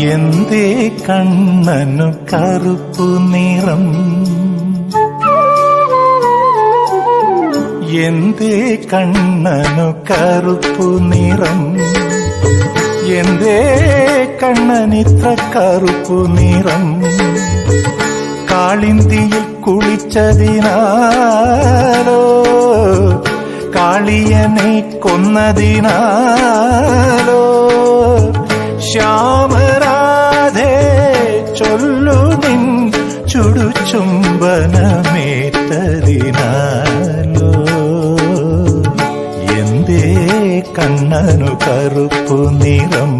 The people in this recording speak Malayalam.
എന്തേ കണ്ണനു കറുപ്പു നിറം? എന്തേ കണ്ണനു കറുപ്പു നിറം? എന്തേ കണ്ണനിത്ര കറുപ്പു നിറം? കാളിന്തിയിൽ കുളിച്ചതിനാലോ? കാളിയനെ കൊന്നതിനാലോ? ശ്യാമരാധേ ചൊല്ലു നിൻ ചുടുചുംബനമേറ്റതിനാലോ? എന്തേ കണ്ണനു കറുപ്പു നിറം